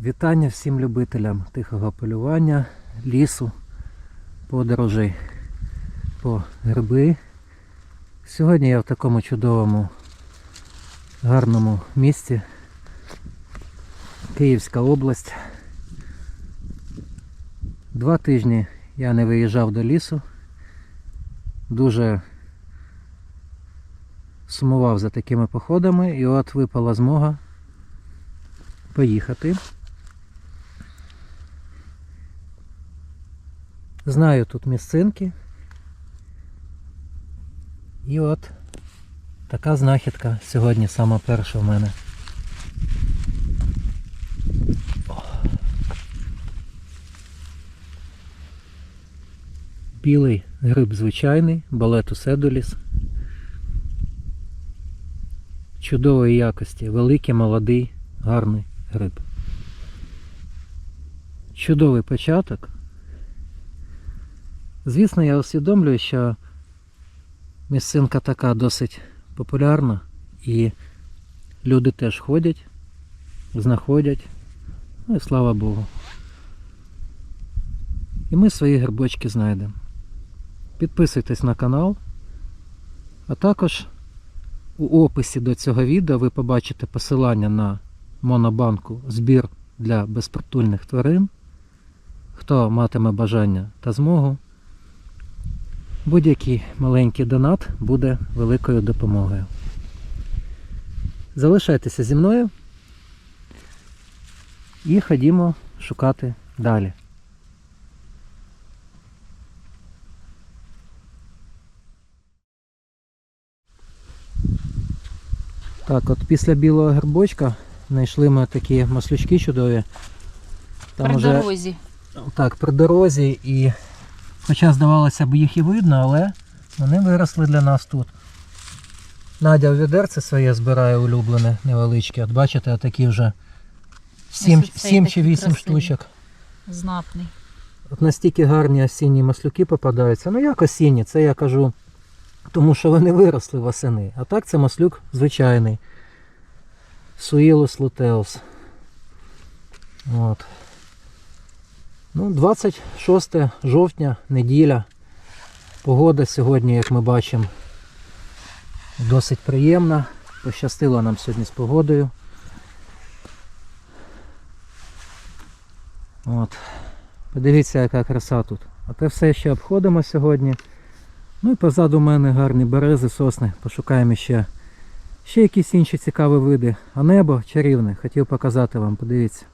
Вітання всім любителям тихого полювання, лісу, подорожей по гриби. Сьогодні я в такому чудовому, гарному місті. Київська область. Два тижні я не виїжджав до лісу. Дуже сумував за такими походами і от випала змога поїхати. Знаю тут місцинки. І от така знахідка сьогодні сама перша в мене. Білий гриб звичайний, балетус едоліс. Чудової якості, великий, молодий, гарний гриб. Чудовий початок. Звісно, я усвідомлюю, що місцинка така досить популярна і люди теж ходять, знаходять. Ну і слава Богу. І ми свої грибочки знайдемо. Підписуйтесь на канал, а також у описі до цього відео ви побачите посилання на монобанку збір для безпритульних тварин. Хто матиме бажання та змогу, будь-який маленький донат буде великою допомогою. Залишайтеся зі мною і ходімо шукати далі. Так, от після білого грибочка знайшли ми такі маслючки чудові. Там При уже дорозі. так, при дорозі і хоча здавалося б їх і видно, але вони виросли для нас тут. Надя в відерце своє збирає улюблене невеличке. От бачите, такі вже 7, 7 чи 8 красивий. штучок. Знатний. От настільки гарні осінні маслюки попадаються. Ну як осінні, це я кажу, тому що вони виросли восени. А так це маслюк звичайний. Суїлус лутеус. От. Ну, 26 жовтня, неділя. Погода сьогодні, як ми бачимо, досить приємна. Пощастило нам сьогодні з погодою. От. Подивіться, яка краса тут. А те все ще обходимо сьогодні. Ну і позаду мене гарні берези, сосни. Пошукаємо ще, ще якісь інші цікаві види. А небо чарівне, хотів показати вам, подивіться.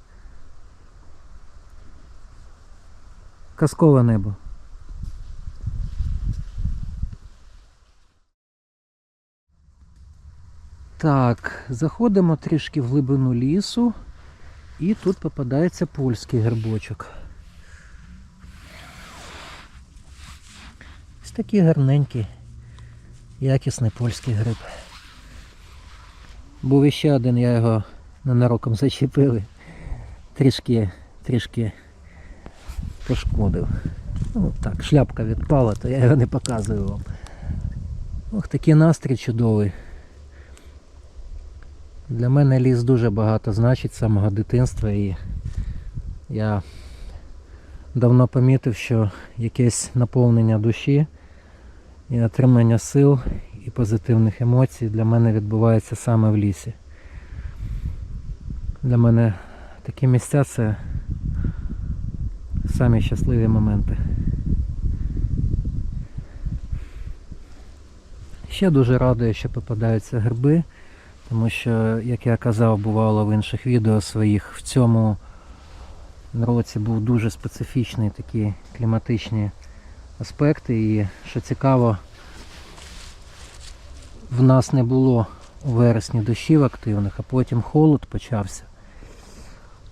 Казкове небо. Так, заходимо трішки в глибину лісу. І тут попадається польський грибочок. Ось такий гарненький, якісний польський гриб. Був іще один, я його ненароком зачепив. Трішки, трішки пошкодив. Ну так, шляпка відпала, то я його не показую вам. Ох, такий настрій чудовий. Для мене ліс дуже багато значить з самого дитинства і я давно помітив, що якесь наповнення душі і отримання сил і позитивних емоцій для мене відбувається саме в лісі. Для мене такі місця це самі щасливі моменти. Ще дуже радує, що попадаються гриби. Тому що, як я казав, бувало в інших відео своїх, в цьому році був дуже специфічний такі кліматичні аспекти. І що цікаво, в нас не було у вересні дощів активних, а потім холод почався.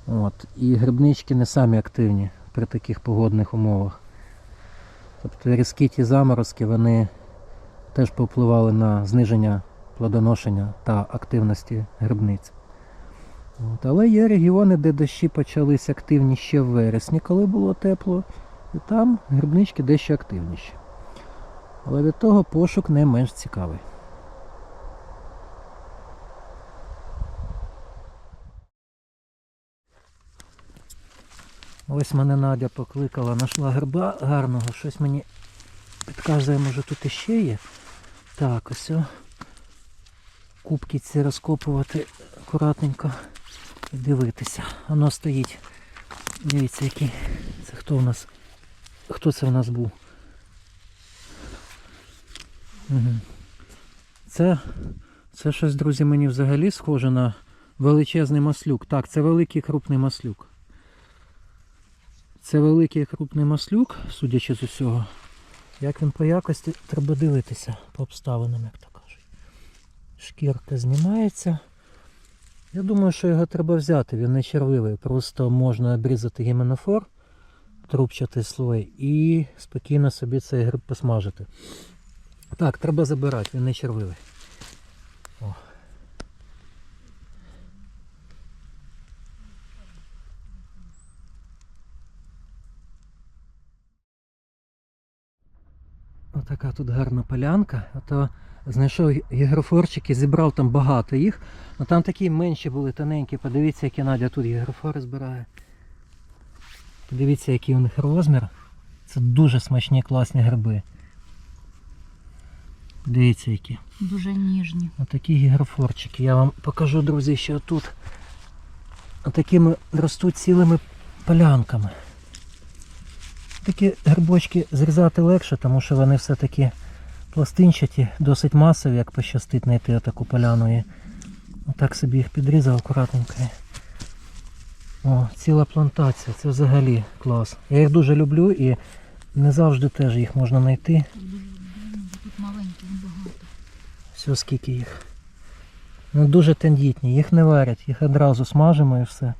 От. І грибнички не самі активні при таких погодних умовах. Тобто різкі ті заморозки, вони теж повпливали на зниження плодоношення та активності грибниць. Але є регіони, де дощі почались активні ще в вересні, коли було тепло, і там грибнички дещо активніші. Але від того пошук не менш цікавий. Ось мене Надя покликала, знайшла гриба гарного, щось мені підказує, може тут іще є. Так, ось. Кубки ці розкопувати акуратненько і дивитися. Воно стоїть. Дивіться, який. Це хто у нас? Хто це в нас був? Це, це щось, друзі, мені взагалі схоже на величезний маслюк. Так, це великий крупний маслюк. Це великий крупний маслюк, судячи з усього. Як він по якості, треба дивитися по обставинам, як то кажуть. Шкірка знімається. Я думаю, що його треба взяти, він не червивий. Просто можна обрізати гіменофор, трубчатий слой, і спокійно собі цей гриб посмажити. Так, треба забирати, він не червивий. Отака тут гарна полянка. А то знайшов гігрофорчики, зібрав там багато їх. Ну там такі менші були, тоненькі. Подивіться, які Надя тут гігрофори збирає. Подивіться, який у них розмір. Це дуже смачні класні гриби. Дивіться які. Дуже ніжні. Отакі гігрофорчики. Я вам покажу, друзі, що тут отакими ростуть цілими полянками. Такі грибочки зрізати легше, тому що вони все-таки пластинчаті, досить масові, як пощастить знайти таку поляну. І отак собі їх підрізав акуратненько. О, ціла плантація, це взагалі клас. Я їх дуже люблю і не завжди теж їх можна знайти. Тут маленьких багато. Все скільки їх. Ну дуже тендітні, їх не варять, їх одразу смажимо і все.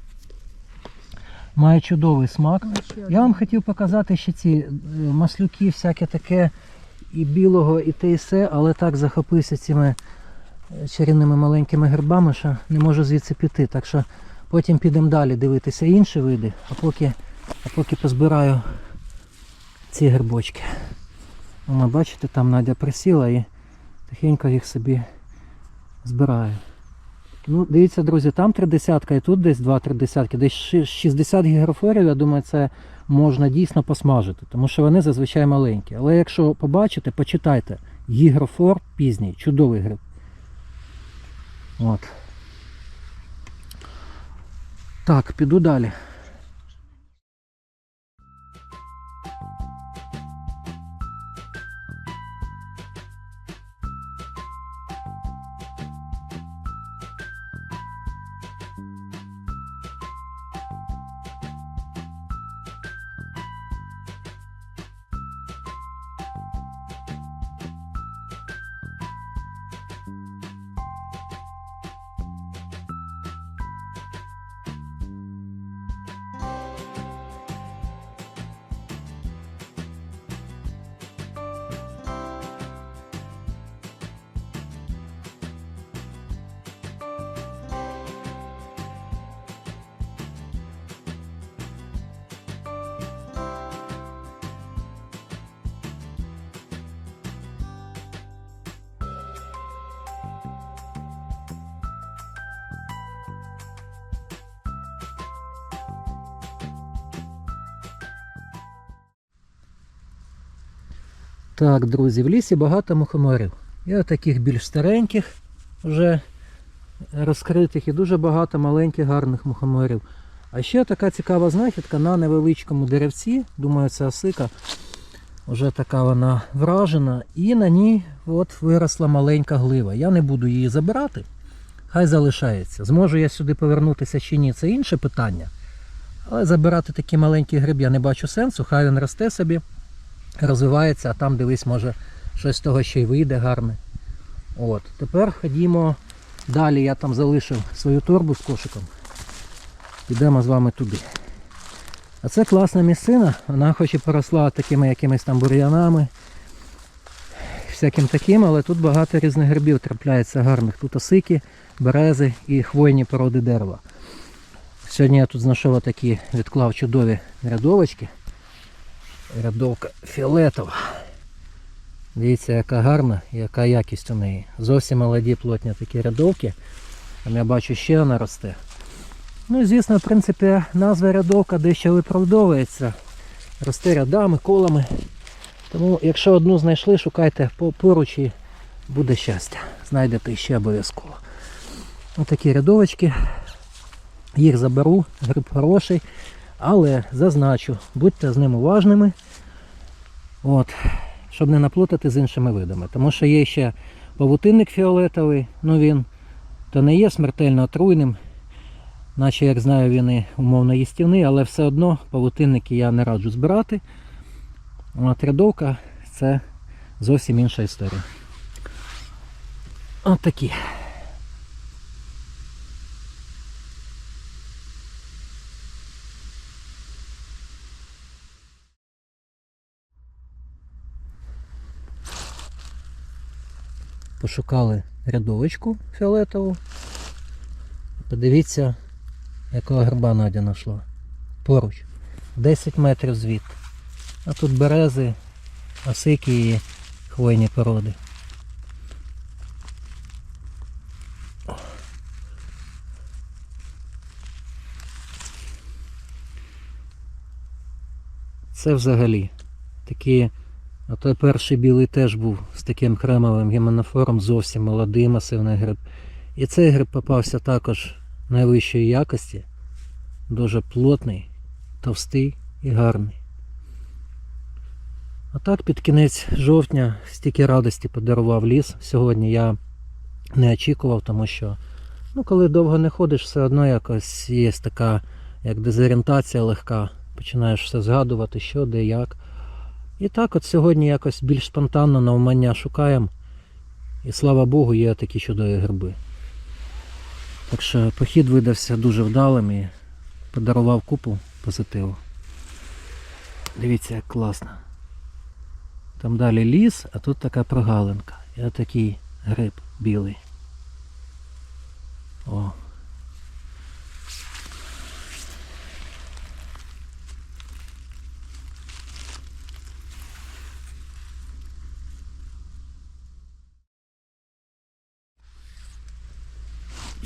Має чудовий смак. Я вам хотів показати ще ці е, маслюки, всяке таке і білого, і те і все, але так захопився цими е, чарівними маленькими грибами, що не можу звідси піти. Так що потім підемо далі дивитися інші види, а поки, а поки позбираю ці грибочки. Вона, бачите, там Надя присіла і тихенько їх собі збираю. Ну, дивіться, друзі, там три десятка і тут десь два-три десятки, десь 60 гігрофорів, я думаю, це можна дійсно посмажити, тому що вони зазвичай маленькі. Але якщо побачите, почитайте. Гігрофор пізній, чудовий гриб. От. Так, піду далі. Так, друзі, в лісі багато мухоморів. Є таких більш стареньких, вже розкритих, і дуже багато маленьких гарних мухоморів. А ще така цікава знахідка на невеличкому деревці, думаю, це осика. Вже така вона вражена, і на ній от виросла маленька глива. Я не буду її забирати, хай залишається. Зможу я сюди повернутися чи ні, це інше питання. Але забирати такий маленький гриб я не бачу сенсу, хай він росте собі розвивається, а там дивись, може щось з того ще й вийде гарне. От. Тепер ходімо далі. Я там залишив свою торбу з кошиком. Підемо з вами туди. А це класна місцина, вона хоч і поросла такими якимись там бур'янами, всяким таким, але тут багато різних грибів трапляється гарних. Тут осики, берези і хвойні породи дерева. Сьогодні я тут знайшов такі, відклав чудові рядовочки. Рядовка фіолетова. Дивіться, яка гарна яка якість у неї. Зовсім молоді плотні такі рядовки. Там я бачу ще вона росте. Ну і звісно, в принципі, назва рядовка дещо виправдовується. Росте рядами, колами. Тому, якщо одну знайшли, шукайте поруч і буде щастя. Знайдете ще обов'язково. Ось такі рядовочки. Їх заберу, гриб хороший. Але зазначу, будьте з ним уважними. От, щоб не наплутати з іншими видами. Тому що є ще павутинник фіолетовий, ну він то не є смертельно отруйним, наче як знаю, він і умовно їстівний, але все одно павутинники я не раджу збирати. От рядовка це зовсім інша історія. От. Пошукали рядовочку фіолетову. Подивіться, якого гриба Надя знайшла. Поруч. 10 метрів звідти. А тут берези, осики і хвойні породи. Це взагалі такі. А той перший білий теж був з таким кремовим гемонофором, зовсім молодий масивний гриб. І цей гриб попався також найвищої якості, дуже плотний, товстий і гарний. А так під кінець жовтня стільки радості подарував ліс. Сьогодні я не очікував, тому що ну, коли довго не ходиш, все одно якось є така як дезорієнтація легка. Починаєш все згадувати, що, де, як. І так от сьогодні якось більш спонтанно навмання шукаємо. І слава Богу, є такі чудові гриби. Так що похід видався дуже вдалим і подарував купу позитиву. Дивіться, як класно. Там далі ліс, а тут така прогалинка. І отакий гриб білий. О.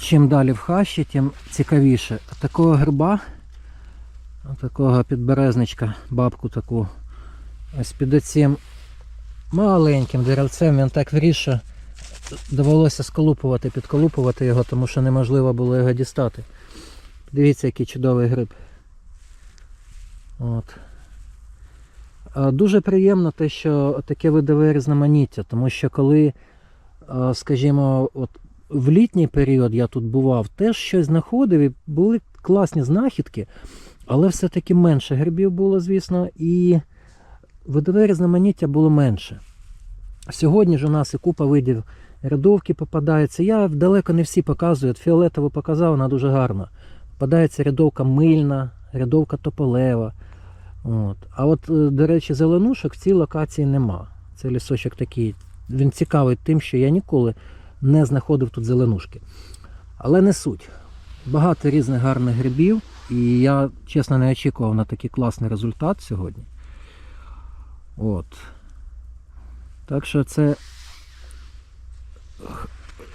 Чим далі в хащі, тим цікавіше. Такого гриба, такого підберезничка, бабку таку, ось під оцим маленьким деревцем він так вріс, довелося сколупувати, підколупувати його, тому що неможливо було його дістати. Дивіться, який чудовий гриб. От. Дуже приємно те, що таке видове різноманіття, тому що коли, скажімо, от в літній період я тут бував, теж щось знаходив і були класні знахідки, але все-таки менше грибів було, звісно, і видове різноманіття було менше. Сьогодні ж у нас і купа видів рядовки попадається. Я далеко не всі показую. От фіолетову показав, вона дуже гарна. Попадається рядовка мильна, рядовка тополева. От. А от, е, до речі, зеленушок в цій локації нема. Це лісочок такий. Він цікавий тим, що я ніколи не знаходив тут зеленушки. Але не суть. Багато різних гарних грибів, і я, чесно, не очікував на такий класний результат сьогодні. От. Так що це х-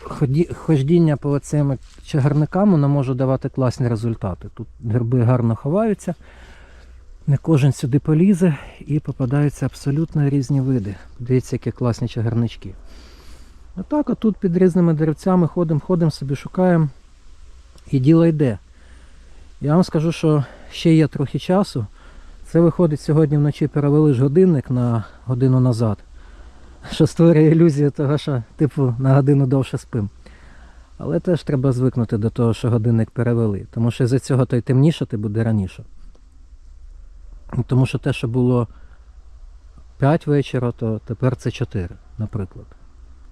ході- хождіння по цим чагарникам воно може давати класні результати. Тут гриби гарно ховаються, не кожен сюди полізе і попадаються абсолютно різні види. Дивіться, які класні чагарнички. А так, отут під різними деревцями ходимо, ходимо собі, шукаємо. І діло йде. Я вам скажу, що ще є трохи часу. Це виходить сьогодні вночі перевели ж годинник на годину назад. Що створює ілюзію того, що типу на годину довше спим. Але теж треба звикнути до того, що годинник перевели. Тому що з-за цього то й темнішати буде раніше. Тому що те, що було 5 вечора, то тепер це 4, наприклад.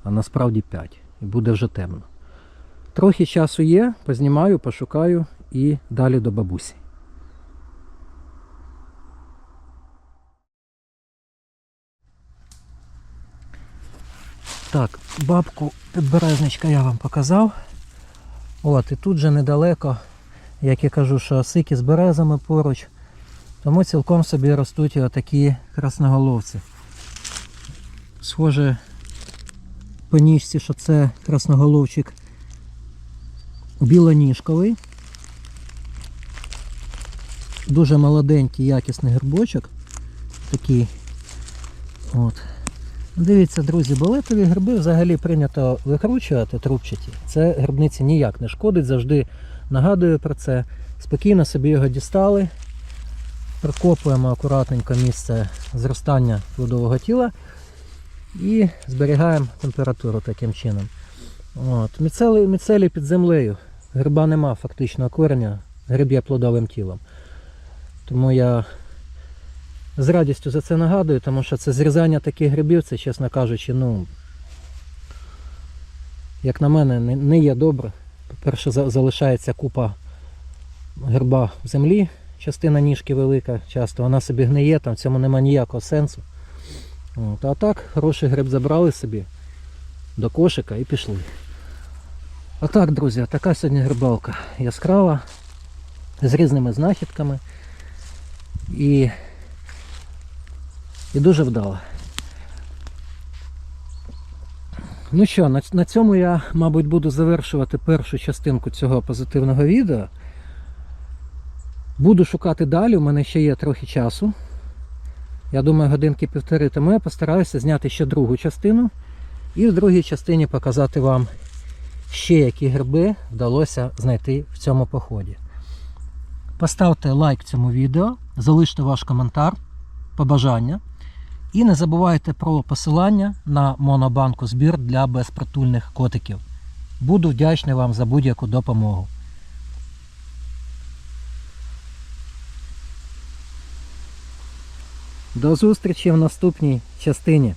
А насправді 5. І буде вже темно. Трохи часу є, познімаю, пошукаю і далі до бабусі. Так, бабку підберезничка я вам показав. От, і тут же недалеко, як я кажу, що осики з березами поруч. Тому цілком собі ростуть отакі красноголовці. Схоже по ніжці, що це красноголовчик білоніжковий. дуже молоденький, якісний грибочок. Такий. От. Дивіться, друзі, балетові гриби взагалі прийнято викручувати трубчаті. Це грибниці ніяк не шкодить, завжди нагадую про це. Спокійно собі його дістали, прикопуємо акуратненько місце зростання плодового тіла і зберігаємо температуру таким чином. От. Міцелі, міцелі під землею. Гриба нема фактично корення, гриб є плодовим тілом. Тому я з радістю за це нагадую, тому що це зрізання таких грибів, це, чесно кажучи, ну, як на мене, не, є добре. По-перше, залишається купа гриба в землі, частина ніжки велика, часто вона собі гниє, там в цьому нема ніякого сенсу. От, а так, хороший гриб забрали собі до кошика і пішли. А так, друзі, така сьогодні грибалка яскрава, з різними знахідками і, і дуже вдала. Ну що, на, на цьому я, мабуть, буду завершувати першу частинку цього позитивного відео. Буду шукати далі, у мене ще є трохи часу. Я думаю, годинки півтори, тому я постараюся зняти ще другу частину. І в другій частині показати вам ще які гриби вдалося знайти в цьому поході. Поставте лайк цьому відео, залиште ваш коментар, побажання. І не забувайте про посилання на монобанку збір для безпритульних котиків. Буду вдячний вам за будь-яку допомогу. До зустрічі в наступній частині.